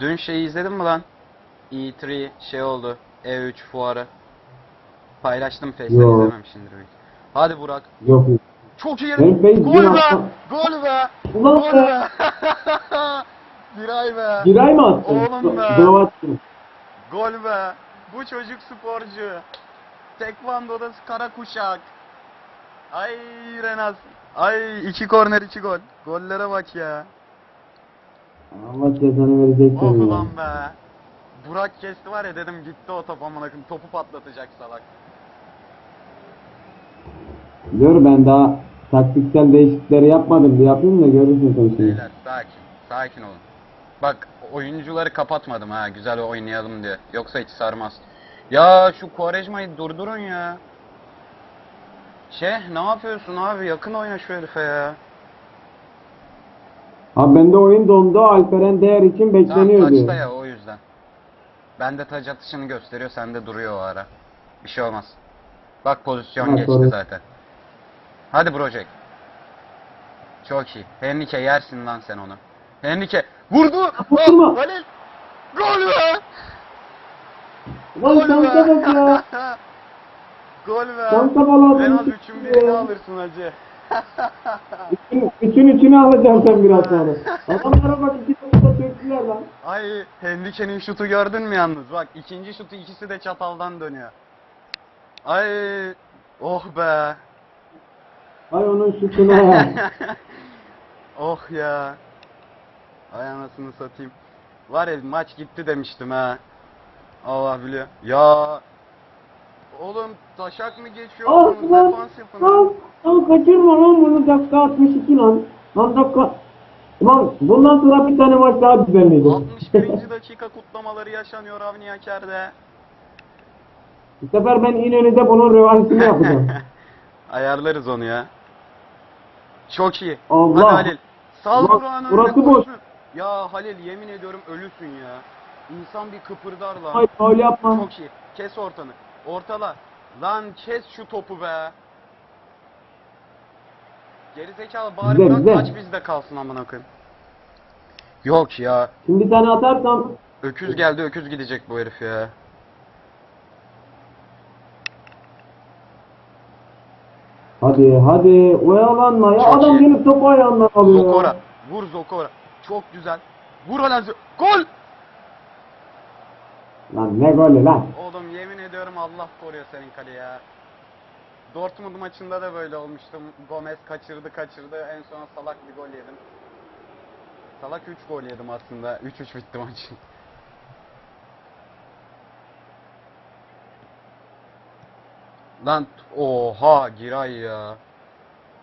Dün şeyi izledin mi lan? E3 şey oldu. E3 fuarı. Paylaştım Face'ten Yo. izlememişsindir büyük. Hadi Burak. Yok. Çok iyi Ben Face Gol be! attım. Gol be! Ulan Gol be! be! Giray be! Giray mı attın? Oğlum be! Bravo attın. Gol be! Bu çocuk sporcu. Tekvando'da kara kuşak. Ay Renas. Ay iki korner iki gol. Gollere bak ya. Allah cezanı verecek Oh seni ya. ulan be. Burak kesti var ya dedim gitti o top amına koyayım. Topu patlatacak salak. Dur ben daha taktiksel değişiklikleri yapmadım. Bir yapayım da görürsün sen şimdi. Beyler sakin. Sakin olun. Bak oyuncuları kapatmadım ha güzel oynayalım diye. Yoksa hiç sarmaz. Ya şu Quaresma'yı durdurun ya. Şey ne yapıyorsun abi yakın oyna şu herife ya. Ha bende oyun dondu. Alperen değer için bekleniyor taçta diyor. ya o yüzden. Ben de taç atışını gösteriyor sende duruyor o ara. Bir şey olmaz. Bak pozisyon Ha, geçti doğru. zaten. Hadi Brojek. Çok iyi. Henrique yersin lan sen onu. Henrique vurdu. Vurma. Oh, Halil. Gol be. Lan Gol şansa bak ya. Gol be. Şansa bala En az üçün birini alırsın hacı. Üçün üçünü alacağım sen biraz sonra. Adamlara bak iki topu söktüler lan. Ay Henrique'nin şutu gördün mü yalnız? Bak ikinci şutu ikisi de çataldan dönüyor. Ay oh be. Ay onun şutuna ya. oh ya. Ay anasını satayım. Var ya maç gitti demiştim ha. Allah biliyor. Ya. Oğlum taşak mı Ah geçiyorsunuz? lan. Defans yapın. Kaçırma lan bunu dakika 62 lan. Lan dakika. Lan bundan sonra bir tane maç daha düzenleyeceğiz. 61. dakika kutlamaları yaşanıyor Avni Aker'de. Bu sefer ben İnönü'de bunun rövanşını yapacağım. Ayarlarız onu ya. Çok iyi. Allah. Hadi Halil. Sal Burak'ın burası boş. Ya Halil yemin ediyorum ölüsün ya. İnsan bir kıpırdar lan. Hayır öyle yapma. Çok iyi. Kes ortanı. Ortala. Lan kes şu topu be. Gerizekalı bari Bize, bırak maç bizde kalsın amına koyayım. Yok ya. Şimdi bir tane atarsam Öküz geldi öküz gidecek bu herif ya. hadi hadi oyalanma ya Çok adam iyi. gelip topu ayağından alıyor. Zokora. Vur Zokora. Çok güzel. Vur Alenzo. Gol! Lan ne golü lan. Oğlum yemin ediyorum Allah koruyor senin kale ya. Dortmund maçında da böyle olmuştu. Gomez kaçırdı kaçırdı. En son salak bir gol yedim. Salak 3 gol yedim aslında. 3-3 bitti maç. Lan oha Giray ya.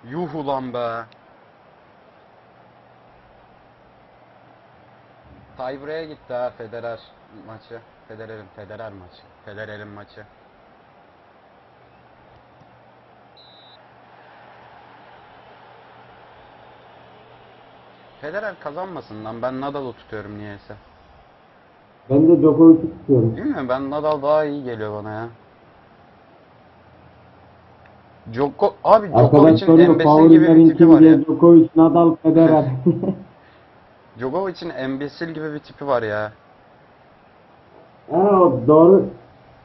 Yuh ulan be. Tiebreak'e gitti ha Federer maçı. Federer'in Federer maçı. Federer'in maçı. Federer kazanmasın lan ben Nadal'ı tutuyorum niyeyse. Ben de Djokovic'i tutuyorum. Değil mi? Ben Nadal daha iyi geliyor bana ya. Joko abi Djokovic'in embesil gibi bir tipi var ya. Djokovic, Nadal, Federer. Djokovic'in embesil gibi bir tipi var ya. O doğru.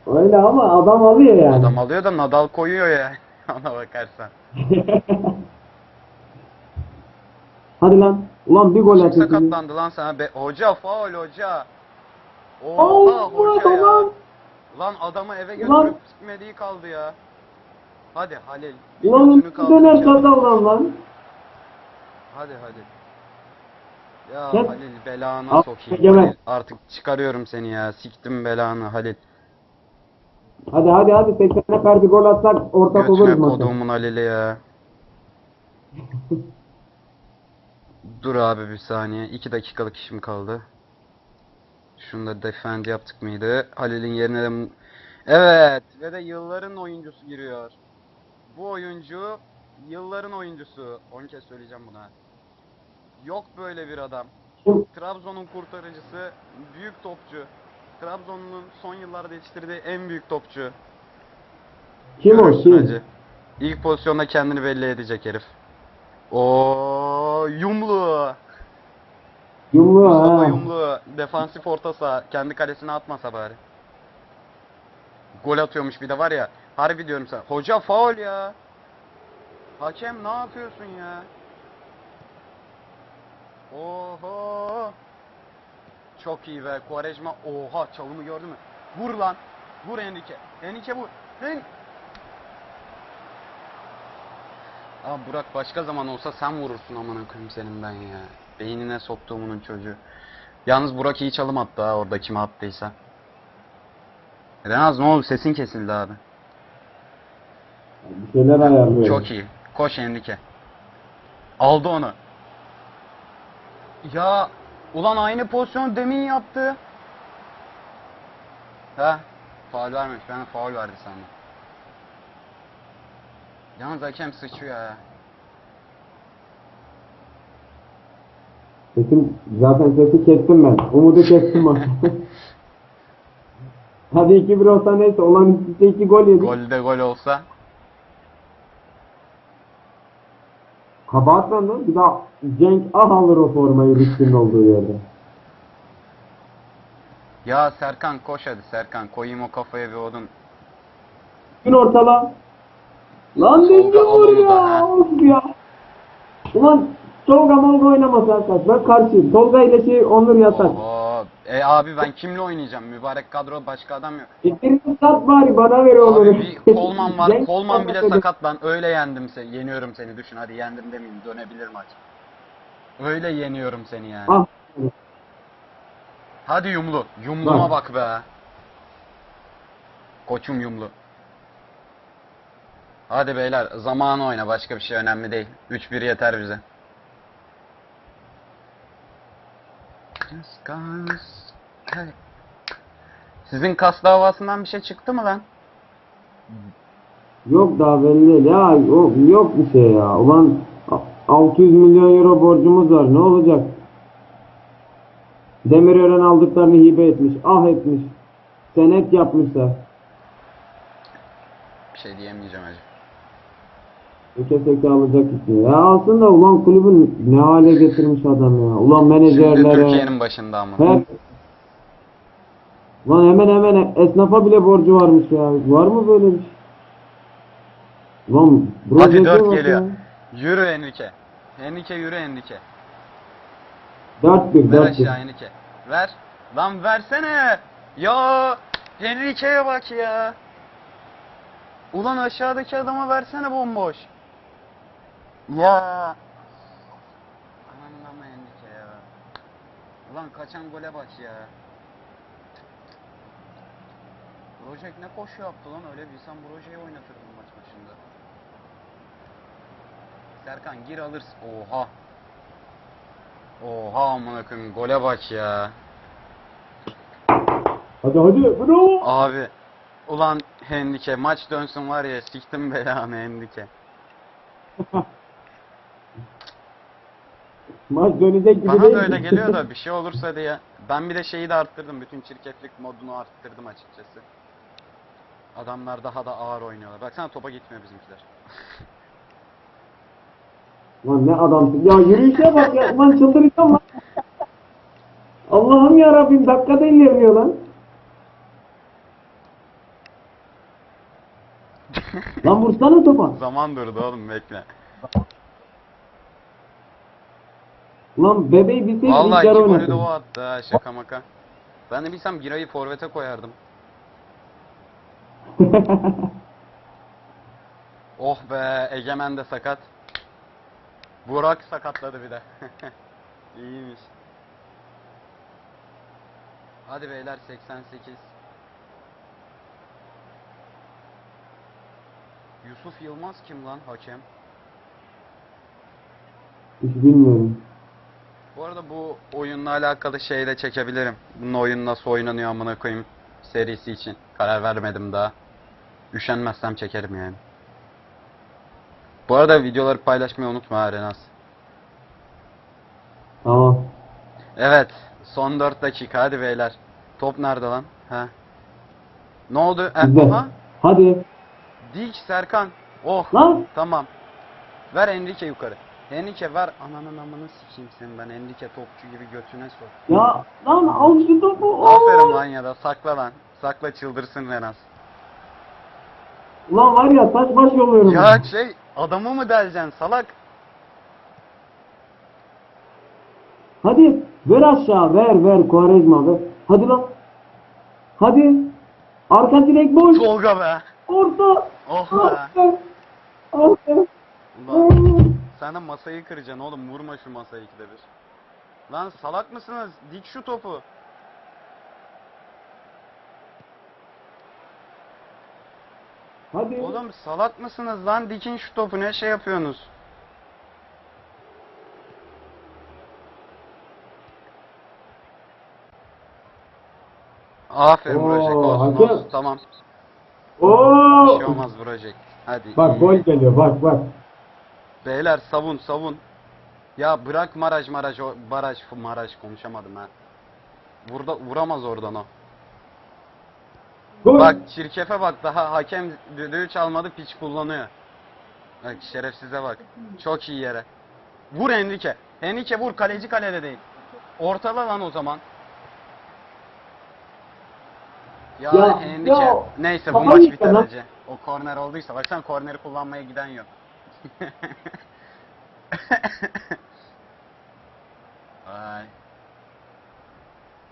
Öyle ama adam alıyor yani. Adam alıyor da Nadal koyuyor ya. Ona bakarsan. Hadi lan. Ulan bir gol atıyorsun. sakatlandı lan sana be? Hoca faul hoca. Oha Allah hoca ya. lan. Lan adamı eve götürüp gitmediği kaldı ya. Hadi Halil. Ulan döner kazan lan. Hadi hadi. Ya Gel. Halil belanı Al, sokayım. Egemen. Halil. Artık çıkarıyorum seni ya. Siktim belanı Halil. Hadi hadi hadi 80'e kadar bir gol atsak ortak oluruz Götüne maça. koduğumun Halil'i ya. Dur abi bir saniye. 2 dakikalık işim kaldı. Şunu da defend yaptık mıydı? Halil'in yerine de... Evet ve de yılların oyuncusu giriyor. Bu oyuncu yılların oyuncusu. 10 kez söyleyeceğim buna. Yok böyle bir adam. Trabzon'un kurtarıcısı, büyük topçu. Trabzon'un son yıllarda yetiştirdiği en büyük topçu. Kim o kim? İlk pozisyonda kendini belli edecek herif. O yumlu. Yumru Mustafa ha. Yumlu defansif orta saha kendi kalesine atmasa bari. Gol atıyormuş bir de var ya. Harbi diyorum sana. Hoca faul ya. Hakem ne yapıyorsun ya? Oho. Çok iyi be. Quaresma. Oha çalımı gördün mü? Vur lan. Vur Enrique. Enrique vur. En... Abi Burak başka zaman olsa sen vurursun amına koyayım senin ben ya. Beynine soktuğumun çocuğu. Yalnız Burak iyi çalım attı ha orada kime attıysa. Renaz ne oldu sesin kesildi abi. Bir şeyler ayarlıyor. Çok iyi. Koş Enrique. Aldı onu. Ya ulan aynı pozisyonu demin yaptı. Ha? Faul vermiş. Ben faul verdi sandım. Yalnız hakem sıçıyor ya. Sesim, zaten sesi kestim ben. Umudu kestim ben. Hadi 2-1 olsa neyse. Olan ikisi 2 gol yedik. Golde gol olsa. Kabahat benden. Bir daha Cenk ah alır o formayı Rüştü'nün olduğu yerde. Ya Serkan koş hadi Serkan. Koyayım o kafaya bir odun. Gün ortala. Lan denge vur ya. Of ya. Ulan Tolga Molga oynamasa arkadaş. Ben karşıyım. Tolga ile şey Onur yasak. Oo. E abi ben kimle oynayacağım? Mübarek kadro başka adam yok. İkincisi sat bari bana ver. Abi bir Kolman var. Kolman bile sakat. ben öyle yendim seni. Yeniyorum seni düşün. Hadi yendim demeyeyim. Dönebilir maç. Öyle yeniyorum seni yani. Ah. Hadi yumlu. Yumluma Bak. bak be. Koçum yumlu. Hadi beyler zamanı oyna. Başka bir şey önemli değil. 3-1 yeter bize. Just cause- Hey. Sizin kas davasından bir şey çıktı mı lan? Yok daha belli değil ya. Yok, yok bir şey ya. Ulan a- 600 milyon euro borcumuz var. Ne olacak? Demirören aldıklarını hibe etmiş. Ah etmiş. Senet yapmışlar. Bir şey diyemeyeceğim hacı. Seke alacak istiyor. Ya aslında ulan kulübün ne hale getirmiş adam ya. Ulan Şimdi menajerlere. Türkiye'nin başında ama. Her... Lan hemen hemen esnafa bile borcu varmış ya. Var mı böyle bir şey? Lan Hadi projeye 4 bak geliyor. ya. Yürü Enrique. Enrique yürü Enrique. 4-1 Ver 4-1. aşağı Enrique. Ver. Lan versene. Ya Enrique'ye bak ya. Ulan aşağıdaki adama versene bomboş. Ya. Anam ama Enrique ya. Ulan kaçan gole bak ya. Projek ne koşu yaptı lan öyle bilsem Projek'i oynatırdım maç başında. Serkan gir alırsın. Oha. Oha amına koyayım gole bak ya. Hadi hadi bravo. Abi ulan Hendike maç dönsün var ya siktim belanı Hendike. Maç dönecek gibi Bana değil da öyle mi? geliyor da bir şey olursa diye. Ben bir de şeyi de arttırdım. Bütün çirkeflik modunu arttırdım açıkçası. Adamlar daha da ağır oynuyorlar. Baksana topa gitmiyor bizimkiler. Lan ne adamsın. Ya yürüyüşe bak ya. Lan çıldıracağım lan. Allah'ım ya Rabbim dakikada ilerliyor lan. lan vursana topa. Zaman durdu oğlum bekle. Lan bebeği bilseydi Vallahi ilk iki yarı golü de o attı ha şaka maka. Ben de bilsem Giray'ı forvete koyardım. Oh be Egemen de sakat. Burak sakatladı bir de. İyiymiş. Hadi beyler 88. Yusuf Yılmaz kim lan hakem? Hiç bilmiyorum. Bu arada bu oyunla alakalı şey de çekebilirim. Bunun oyun nasıl oynanıyor amına koyayım serisi için. Karar vermedim daha. Üşenmezsem çekerim yani. Bu arada videoları paylaşmayı unutma ha Renas. Tamam. Evet. Son 4 dakika hadi beyler. Top nerede lan? Ha. Ne oldu? Bizde. aha. Hadi. Dik Serkan. Oh. Lan. Tamam. Ver Enrique yukarı. Henrique ver. Ananın amını sikeyim senin ben. Henrique topçu gibi götüne sok. Ya lan al şu topu. Aferin lan ya da sakla lan. Sakla çıldırsın Renas. Ulan var ya taş baş yolluyorum. Ya şey adamı mı deleceksin salak? Hadi ver aşağı ver ver Quaresma ver. Hadi lan. Hadi. Arka direk boş. Tolga be. Orta. Oh be. Ah be. Ah be. Sen de masayı kıracaksın oğlum vurma şu masayı ikide bir. Lan salak mısınız? Dik şu topu. Hadi. Oğlum salak mısınız lan? Dikin şu topu ne şey yapıyorsunuz? Aferin Oo, vuracak olsun, olsun tamam. Oo. Bir şey olmaz vuracak. Hadi. Bak gol geliyor bak bak. Beyler savun savun. Ya bırak maraj maraj o baraj maraj konuşamadım ha. Burada vuramaz oradan o. Gol. Bak çirkefe bak daha hakem düdüğü çalmadı piç kullanıyor. Bak şerefsize bak. Çok iyi yere. Vur Enrique. Enrique vur kaleci kalede değil. Ortala lan o zaman. Ya, Ya, Enrique. ya, Neyse bu kafayı maç biter. O korner olduysa baksan korneri kullanmaya giden yok. Ay.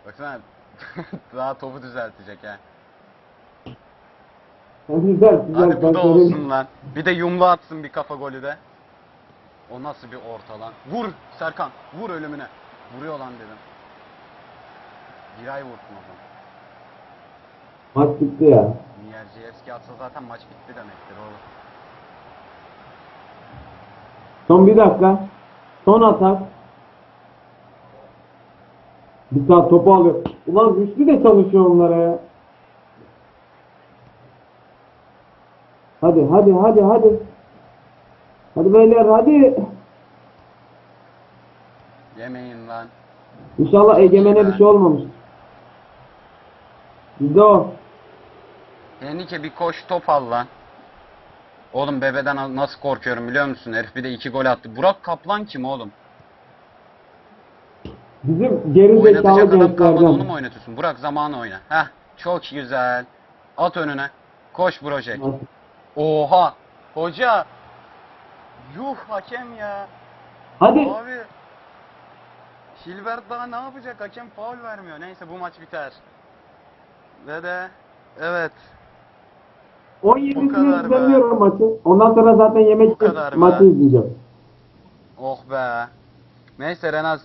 Baksana daha topu düzeltecek ha. Güzel güzel. Hadi bu da olsun lan. Bir de yumlu atsın bir kafa golü de. O nasıl bir orta lan? Vur Serkan. Vur ölümüne. Vuruyor lan dedim. Bir ay vursun o zaman. Maç bitti ya. Mierziewski atsa zaten maç bitti demektir oğlum. Son bir dakika. Son atak. Bir saat topu alıyor. Ulan güçlü de çalışıyor onlara ya. Hadi hadi hadi hadi. Hadi beyler hadi. Yemeyin lan. İnşallah egemene bir şey olmamış. Bizde o. Henrique bir koş top al lan. Oğlum bebeden nasıl korkuyorum biliyor musun? Herif bir de iki gol attı. Burak Kaplan kim oğlum? Bizim geri zekalı Oynatacak adam kalmadı onu mu oynatıyorsun? Burak zamanı oyna. Heh çok güzel. At önüne. Koş Brojek. Oha! Hoca! Yuh hakem ya. Hadi. Abi. Hilbert daha ne yapacak? Hakem faul vermiyor. Neyse bu maç biter. Ve de evet. 17'sini kadar be. maçı. Ondan sonra zaten yemek Bu kadar be. maçı izleyeceğim. Oh be. Neyse Renaz.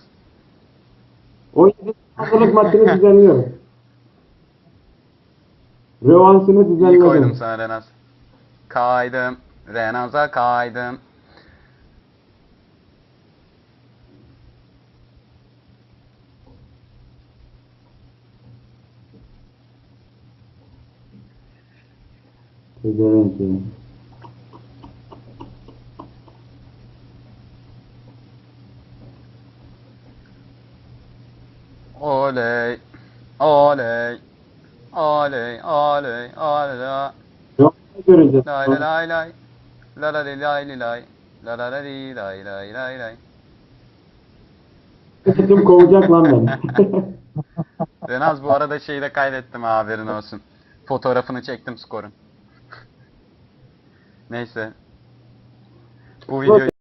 17 hazırlık maçını düzenliyorum. Rövanşını İyi koydum sana Renaz. Kaydım. Renaz'a kaydım. Ya. Oley. Oley. Oley. Oley. Oley. Rövanşı göreceğiz. Lay lay lay lay. La la li lay li lay. La la la li lay lay lay lay. Kim kovacak lan beni. Renaz bu arada şeyi de kaydettim ha, haberin olsun. Fotoğrafını çektim skorun. Neyse. Bu video